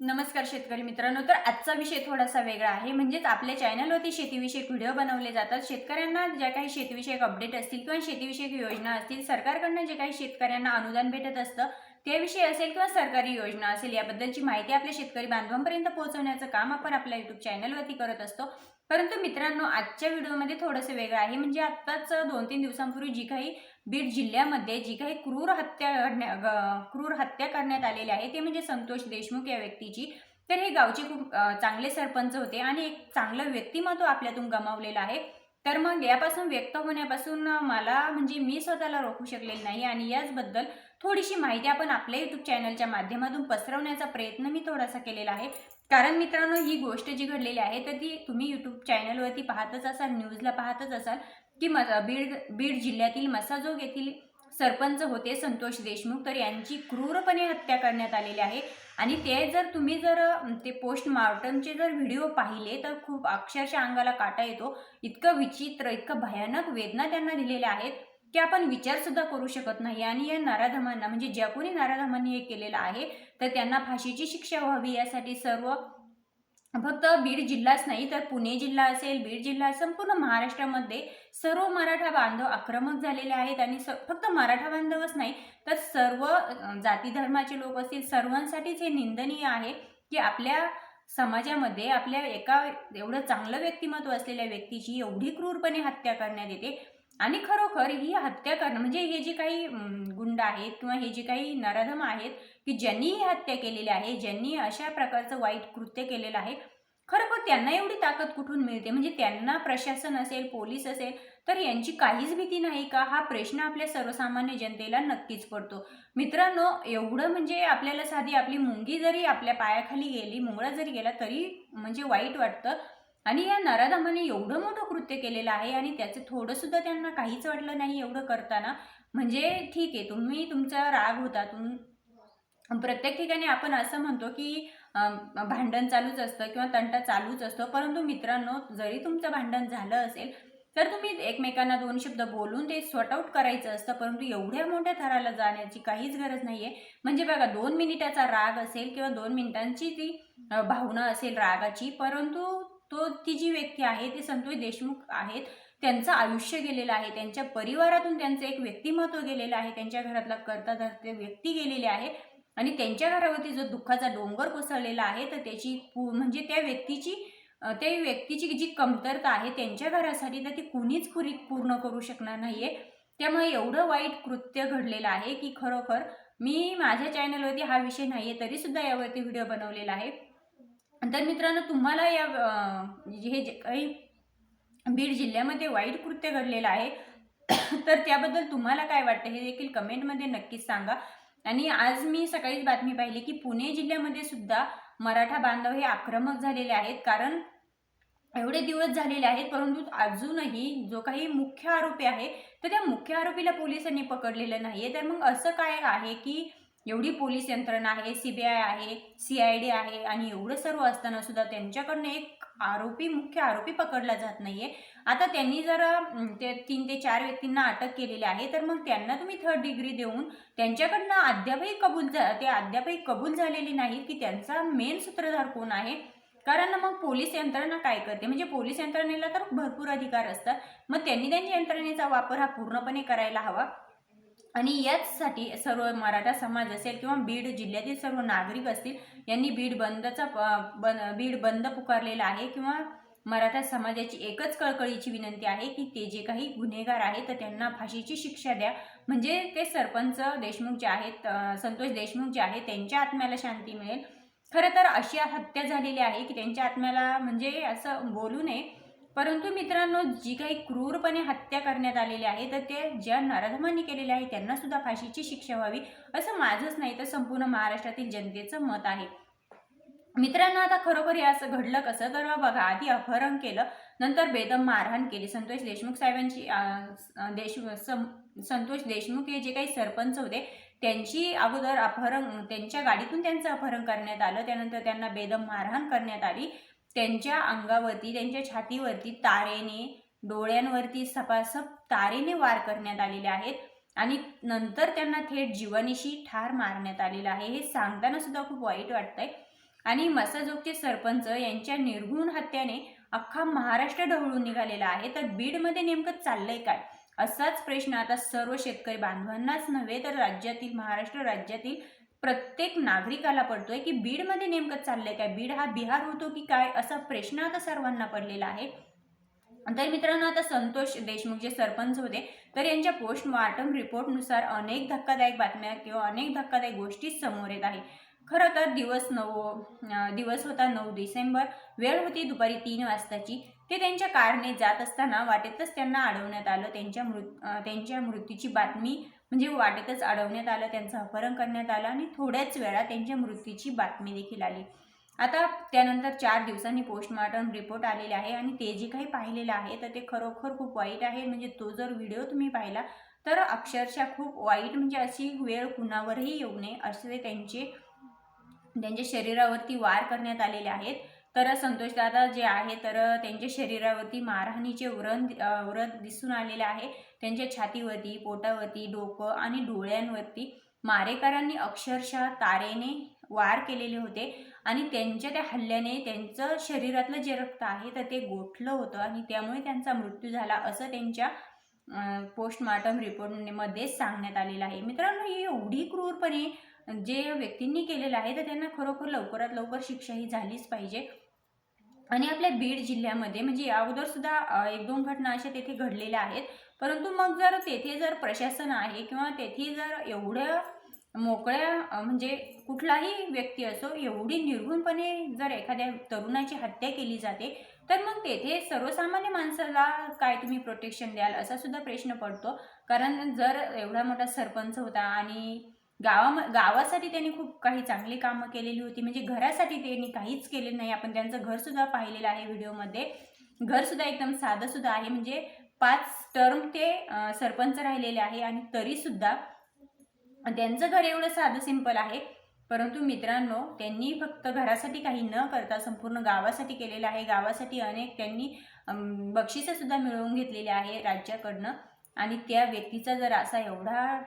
नमस्कार शेतकरी मित्रांनो. तर आजचा विषय थोडासा वेगळा आहे. म्हणजेच आपल्या चॅनलवरती शेतीविषयक व्हिडिओ बनवले जातात. शेतकऱ्यांना ज्या काही शेतीविषयक अपडेट असतील किंवा शेतीविषयक योजना असतील सरकारकडनं जे काही शेतकऱ्यांना अनुदान भेटत असतं त्याविषयी असेल किंवा सरकारी योजना असेल याबद्दलची माहिती आपल्या शेतकरी बांधवांपर्यंत पोहोचवण्याचं काम आपण आपल्या युट्यूब चॅनलवरती करत असतो. परंतु मित्रांनो आजच्या व्हिडिओमध्ये थोडंसं वेगळं आहे. म्हणजे आत्ताच दोन तीन दिवसांपूर्वी जी काही बीड जिल्ह्यामध्ये जी काही क्रूर हत्या घडण्या क्रूर हत्या करण्यात आलेली आहे ते म्हणजे संतोष देशमुख या व्यक्तीची. तर हे गावचे खूप चांगले सरपंच होते आणि एक चांगलं व्यक्तिमत्व आपल्यातून गमावलेलं आहे. तर मग यापासून व्यक्त होण्यापासून मला म्हणजे मी स्वतःला रोखू शकलेली नाही आणि याचबद्दल थोडीशी माहिती आपण आपल्या यूट्यूब चॅनलच्या माध्यमातून पसरवण्याचा प्रयत्न मी थोडासा केलेला आहे. कारण मित्रांनो ही गोष्ट जी घडलेली आहे तर ती तुम्ही यूट्यूब चॅनलवरती पाहतच असाल न्यूजला पाहतच असाल की म बीड बीड जिल्ह्यातील मसाजोग येथील सरपंच होते संतोष देशमुख. तर यांची क्रूरपणे हत्या करण्यात आलेली आहे. आणि ते जर तुम्ही जर ते पोस्टमॉर्टमचे जर व्हिडिओ पाहिले तर खूप अक्षरशः अंगाला काटा येतो. इतकं विचित्र इतकं भयानक वेदना त्यांना दिलेल्या आहेत. की आपण विचारसुद्धा करू शकत नाही. आणि या नाराधमांना म्हणजे ज्या कोणी नाराधमांनी हे केलेलं आहे तर त्यांना फाशीची शिक्षा व्हावी यासाठी सर्व फक्त बीड जिल्हाच नाही तर पुणे जिल्हा असेल बीड जिल्हा संपूर्ण महाराष्ट्रामध्ये सर्व मराठा बांधव आक्रमक झालेले आहेत. आणि स फक्त मराठा बांधवच नाही तर सर्व जाती धर्माचे लोक असतील सर्वांसाठीच हे निंदनीय आहे की आपल्या समाजामध्ये आपल्या एका एवढं चांगलं व्यक्तिमत्व असलेल्या व्यक्तीची एवढी क्रूरपणे हत्या करण्यात येते. आणि खरोखर ही हत्या करणं म्हणजे हे जे काही गुंड आहेत किंवा हे जे काही नराधम आहेत की ज्यांनी ही हत्या केलेली आहे ज्यांनी अशा प्रकारचं वाईट कृत्य केलेलं आहे खरोखर त्यांना एवढी ताकद कुठून मिळते? म्हणजे त्यांना प्रशासन असेल पोलीस असेल तर यांची काहीच भीती नाही का? हा प्रश्न आपल्या सर्वसामान्य जनतेला नक्कीच पडतो. मित्रांनो एवढं म्हणजे आपल्याला साधी आपली मुंगी जरी आपल्या पायाखाली गेली मुंगळा जरी गेला तरी म्हणजे वाईट वाटतं. आणि या नराधमाने एवढं मोठं कृत्य केलेलं आहे आणि त्याचं थोडंसुद्धा त्यांना काहीच वाटलं नाही एवढं करताना. म्हणजे ठीक आहे तुम्ही तुमचा राग होता. तुम प्रत्येक ठिकाणी आपण असं म्हणतो की भांडण चालूच असतं किंवा तंटा चालूच असतो. परंतु मित्रांनो जरी तुमचं भांडण झालं असेल तर तुम्ही एकमेकांना दोन शब्द बोलून ते सॉर्ट आउट करायचं असतं. परंतु एवढ्या मोठ्या थराला जाण्याची काहीच गरज नाही आहे म्हणजे बघा दोन मिनिटाचा राग असेल किंवा दोन मिनिटांची ती भावना असेल रागाची परंतु तो ती जी व्यक्ती आहे ते संतोष देशमुख आहेत. त्यांचं आयुष्य गेलेलं आहे. त्यांच्या परिवारातून त्यांचं एक व्यक्तिमत्व गेलेलं आहे. त्यांच्या घरातला करता धरते व्यक्ती गेलेली आहे. आणि त्यांच्या घरावरती जो दुःखाचा डोंगर कोसळलेला आहे तर त्याची पू म्हणजे त्या व्यक्तीची त्या व्यक्तीची जी कमतरता आहे त्यांच्या घरासाठी तर ती कुणीच पुरी पूर्ण करू शकणार नाही आहे त्यामुळे एवढं वाईट कृत्य घडलेलं आहे की खरोखर मी माझ्या चॅनलवरती हा विषय नाही आहे तरीसुद्धा यावरती व्हिडिओ बनवलेला आहे. तर मित्रांनो तुम्हाला या हे जे काही बीड जिल्ह्यामध्ये वाईट कृत्य घडलेलं आहे तर त्याबद्दल तुम्हाला काय वाटतं हे देखील कमेंटमध्ये नक्कीच सांगा. आणि आज मी सकाळीच बातमी पाहिली की पुणे जिल्ह्यामध्ये सुद्धा मराठा बांधव हे आक्रमक झालेले आहेत. कारण एवढे दिवस झालेले आहेत परंतु अजूनही जो काही मुख्य आरोपी आहे तर त्या मुख्य आरोपीला पोलिसांनी पकडलेलं नाहीये. तर मग असं काय आहे की एवढी पोलीस यंत्रणा आहे सीबीआय आहे सी आय डी आहे आणि एवढं सर्व असताना सुद्धा त्यांच्याकडनं एक आरोपी मुख्य आरोपी पकडला जात नाहीये. आता त्यांनी जर ते तीन ते चार व्यक्तींना अटक केलेली आहे तर मग त्यांना तुम्ही थर्ड डिग्री देऊन त्यांच्याकडनं अद्यापही कबूल झा ते अद्यापही कबूल झालेली नाहीत की त्यांचा मेन सूत्रधार कोण आहे. कारण मग पोलीस यंत्रणा काय करते? म्हणजे पोलीस यंत्रणेला तर भरपूर अधिकार असतात. मग त्यांनी त्यांच्या यंत्रणेचा वापर हा पूर्णपणे करायला हवा. आणि याचसाठी सर्व मराठा समाज असेल किंवा बीड जिल्ह्यातील सर्व नागरिक असतील यांनी बीड बंदचा बन बीड बंद पुकारलेला आहे किंवा मराठा समाजाची एकच कळकळीची विनंती आहे की ते जे काही गुन्हेगार आहेत तर त्यांना फाशीची शिक्षा द्या. म्हणजे ते सरपंच देशमुख जे आहेत संतोष देशमुख जे आहेत त्यांच्या आत्म्याला शांती मिळेल. खरं तर अशी हत्या झालेली आहे की त्यांच्या आत्म्याला म्हणजे असं बोलू नये परंतु मित्रांनो जी काही क्रूरपणे हत्या करण्यात आलेली आहे तर ते ज्या नराधमांनी केलेले आहे त्यांना सुद्धा फाशीची शिक्षा व्हावी असं माझंच नाही तर संपूर्ण महाराष्ट्रातील जनतेचं मत आहे. मित्रांनो आता खरोखर हे असं घडलं कसं? तर बघा आधी अपहरण केलं नंतर बेदम मारहाण केली. संतोष देशमुख साहेबांची देश सं- संतोष देशमुख हे जे काही सरपंच होते त्यांची अगोदर अपहरण त्यांच्या गाडीतून त्यांचं अपहरण करण्यात आलं. त्यानंतर त्यांना बेदम मारहाण करण्यात आली. त्यांच्या अंगावरती त्यांच्या छातीवरती तारेने डोळ्यांवरती सपासप तारेने वार करण्यात आलेले आहेत आणि नंतर त्यांना थेट जीवनीशी ठार मारण्यात आलेलं आहे. हे सांगताना सुद्धा खूप वाईट वाटतंय. आणि मसाजोगचे सरपंच यांच्या निर्घुण हत्याने अख्खा महाराष्ट्र ढवळून निघालेला आहे. तर बीडमध्ये नेमकं चाललंय काय? असाच प्रश्न आता सर्व शेतकरी बांधवांनाच नव्हे तर राज्यातील महाराष्ट्र राज्यातील प्रत्येक नागरिकाला पडतोय की बीडमध्ये नेमकं चाललंय काय? बीड हा बिहार होतो की काय? असा प्रश्न आता सर्वांना पडलेला आहे. तर मित्रांनो आता संतोष देशमुख जे सरपंच होते तर यांच्या पोस्टमॉर्टम रिपोर्टनुसार अनेक धक्कादायक बातम्या किंवा अनेक धक्कादायक गोष्टी समोर येत आहे खरं तर दिवस नऊ दिवस होता नऊ डिसेंबर. वेळ होती दुपारी तीन वाजताची. ते त्यांच्या कारने जात असताना वाटेतच त्यांना अडवण्यात आलं. त्यांच्या मृत त्यांच्या मृत्यूची बातमी म्हणजे वाटेतच अडवण्यात आलं त्यांचं अपहरण करण्यात आलं आणि थोड्याच वेळात त्यांच्या मृत्यूची बातमी देखील आली. आता त्यानंतर चार दिवसांनी पोस्टमॉर्टम रिपोर्ट आलेले आहे आणि ते जे काही पाहिलेलं आहे तर ते खरोखर खूप वाईट आहे. म्हणजे तो जर व्हिडिओ तुम्ही पाहिला तर अक्षरशः खूप वाईट म्हणजे अशी वेळ कुणावरही येऊ नये असे त्यांचे त्यांच्या शरीरावरती वार करण्यात आलेले आहेत. तर संतोष दादा जे आहे तर त्यांच्या शरीरावरती मारहाणीचे व्रण व्रत दिसून आलेले आहे. त्यांच्या छातीवरती पोटावरती डोकं आणि डोळ्यांवरती मारेकरांनी अक्षरशः तारेने वार केलेले होते आणि त्यांच्या त्या हल्ल्याने त्यांचं शरीरातलं जे रक्त आहे तर ते गोठलं होतं आणि त्यामुळे त्यांचा मृत्यू झाला असं त्यांच्या पोस्टमार्टम रिपोर्टमध्ये सांगण्यात आलेलं आहे. मित्रांनो ही एवढी क्रूरपणे जे व्यक्तींनी केलेलं आहे तर त्यांना खरोखर लवकरात लवकर शिक्षा ही झालीच पाहिजे. आणि आपल्या बीड जिल्ह्यामध्ये म्हणजे या अगोदर सुद्धा एक दोन घटना अशा तेथे घडलेल्या आहेत. परंतु मग जर तेथे जर प्रशासन आहे किंवा तेथे जर एवढ्या मोकळ्या म्हणजे कुठलाही व्यक्ती असो एवढी निर्घुणपणे जर एखाद्या तरुणाची हत्या केली जाते तर मग तेथे सर्वसामान्य माणसाला काय तुम्ही प्रोटेक्शन द्याल असा सुद्धा प्रश्न पडतो. कारण जर एवढा मोठा सरपंच होता आणि गावा गावासाठी त्यांनी खूप काही चांगली कामं केलेली होती म्हणजे घरासाठी त्यांनी काहीच केलेलं नाही. आपण त्यांचं घरसुद्धा पाहिलेलं आहे व्हिडिओमध्ये घरसुद्धा एकदम साधंसुद्धा आहे. म्हणजे पाच टर्म ते सरपंच राहिलेले आहे आणि तरीसुद्धा त्यांचं घर एवढं साधं सिंपल आहे. परंतु मित्रांनो त्यांनी फक्त घरासाठी काही न करता संपूर्ण गावासाठी केलेलं आहे. गावासाठी अनेक त्यांनी बक्षिसंसुद्धा मिळवून घेतलेले आहे राज्याकडनं. आणि त्या व्यक्तीचा जर असा एवढा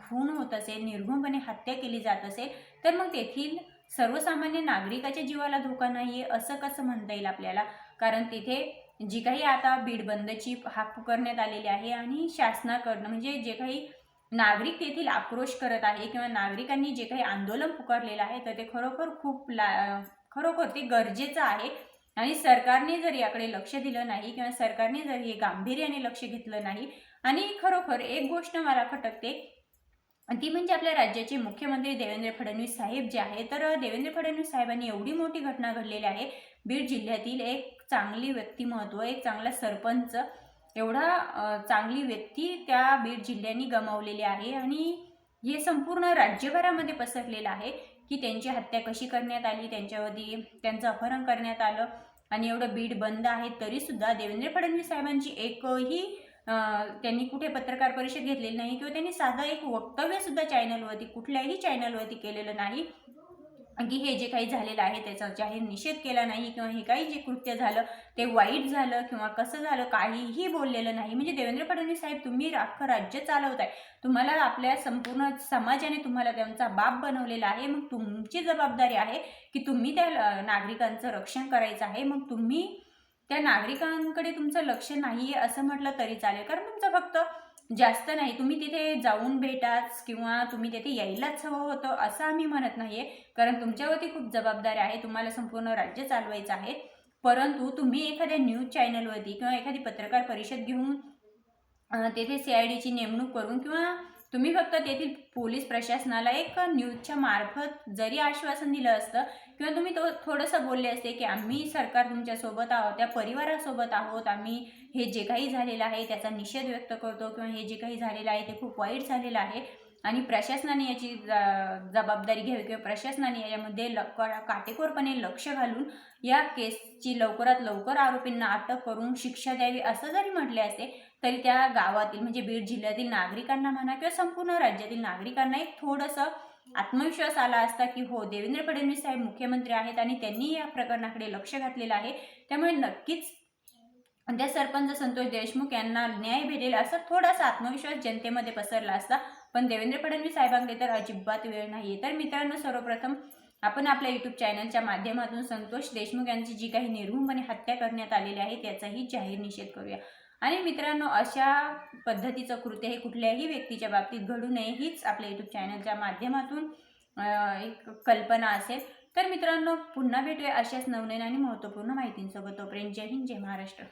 खून होत असेल निर्घुणपणे हत्या केली जात असेल तर मग तेथील सर्वसामान्य नागरिकाच्या जीवाला धोका नाही आहे असं कसं म्हणता येईल आपल्याला? कारण तिथे जी काही आता बीड बंदची हाक पुकारण्यात आलेली आहे आणि शासनाकडनं म्हणजे जे काही नागरिक तेथील आक्रोश करत आहे किंवा नागरिकांनी जे काही आंदोलन पुकारलेलं आहे तर ते खरोखर खूप ला खरोखर ते गरजेचं आहे. आणि सरकारने जर याकडे लक्ष दिलं नाही किंवा सरकारने जर हे गांभीर्याने लक्ष घेतलं नाही आणि खरोखर एक गोष्ट मला खटकते ती म्हणजे आपल्या राज्याचे मुख्यमंत्री देवेंद्र फडणवीस साहेब जे आहे तर देवेंद्र फडणवीस साहेबांनी एवढी मोठी घटना घडलेली आहे. बीड जिल्ह्यातील एक चांगली व्यक्तिमत्व एक चांगला सरपंच. एवढा चांगली व्यक्ती त्या बीड जिल्ह्याने गमावलेली आहे आणि हे संपूर्ण राज्यभरामध्ये पसरलेलं आहे की त्यांची हत्या कशी करण्यात आली त्यांच्यावरती त्यांचं अपहरण करण्यात आलं आणि एवढं बीड बंद आहे तरीसुद्धा देवेंद्र फडणवीस साहेबांची एकही त्यांनी कुठे पत्रकार परिषद घेतलेली नाही किंवा त्यांनी साधं एक वक्तव्य सुद्धा चॅनलवरती कुठल्याही चॅनलवरती केलेलं नाही. की हे जे काही झालेलं आहे त्याचा जाहीर निषेध केला नाही किंवा हे काही जे कृत्य झालं ते वाईट झालं किंवा कसं झालं काहीही बोललेलं नाही. म्हणजे देवेंद्र फडणवीस साहेब तुम्ही अख्खं राज्य चालवताय. तुम्हाला आपल्या संपूर्ण समाजाने तुम्हाला त्यांचा बाप बनवलेला आहे. मग तुमची जबाबदारी आहे की तुम्ही त्या नागरिकांचं रक्षण करायचं आहे. मग तुम्ही त्या नागरिकांकडे तुमचं लक्ष नाही आहे असं म्हटलं तरी चालेल. कारण तुमचं फक्त जास्त नाही तुम्ही तिथे जाऊन भेटाच किंवा तुम्ही तिथे यायलाच हवं होतं असं आम्ही म्हणत नाही आहे कारण तुमच्यावरती खूप जबाबदारी आहे तुम्हाला संपूर्ण राज्य चालवायचं आहे. परंतु तुम्ही एखाद्या न्यूज चॅनलवरती किंवा एखादी पत्रकार परिषद घेऊन तेथे सी आय डीची नेमणूक करून किंवा तुम्ही फक्त तेथील पोलीस प्रशासनाला एक न्यूजच्या मार्फत जरी आश्वासन दिलं असतं किंवा तुम्ही तो थोडंसं बोलले असते की आम्ही सरकार तुमच्यासोबत आहोत त्या परिवारासोबत आहोत आम्ही हे जे काही झालेलं आहे त्याचा निषेध व्यक्त करतो किंवा हे जे काही झालेलं आहे ते खूप वाईट झालेलं आहे आणि प्रशासनाने याची ज- जबाबदारी घ्यावी किंवा प्रशासनाने यामध्ये ल काटेकोरपणे लक्ष घालून या केसची लवकरात लवकर आरोपींना अटक करून शिक्षा द्यावी असं जरी म्हटले असते तरी त्या गावातील म्हणजे बीड जिल्ह्यातील नागरिकांना म्हणा किंवा संपूर्ण राज्यातील नागरिकांना एक थोडंसं आत्मविश्वास आला असता की हो देवेंद्र फडणवीस साहेब मुख्यमंत्री आहेत आणि त्यांनी या प्रकरणाकडे लक्ष घातलेलं आहे. त्यामुळे नक्कीच त्या सरपंच संतोष देशमुख यांना न्याय भेटेल असा थोडासा आत्मविश्वास जनतेमध्ये पसरला असता. पण देवेंद्र फडणवीस साहेबांकडे तर अजिबात वेळ नाहीये. तर मित्रांनो सर्वप्रथम आपण आपल्या युट्यूब चॅनलच्या माध्यमातून संतोष देशमुख यांची जी काही निर्घुणपणे हत्या करण्यात आलेली आहे त्याचाही जाहीर निषेध करूया. आणि मित्रांनो अशा पद्धतीचं कृत्य हे कुठल्याही व्यक्तीच्या बाबतीत घडू नये हीच आपल्या यूट्यूब चॅनलच्या माध्यमातून एक कल्पना असेल. तर मित्रांनो पुन्हा भेटूया अशाच नवनवीन आणि महत्त्वपूर्ण माहितींसोबत. तोपर्यंत जय हिंद जय महाराष्ट्र.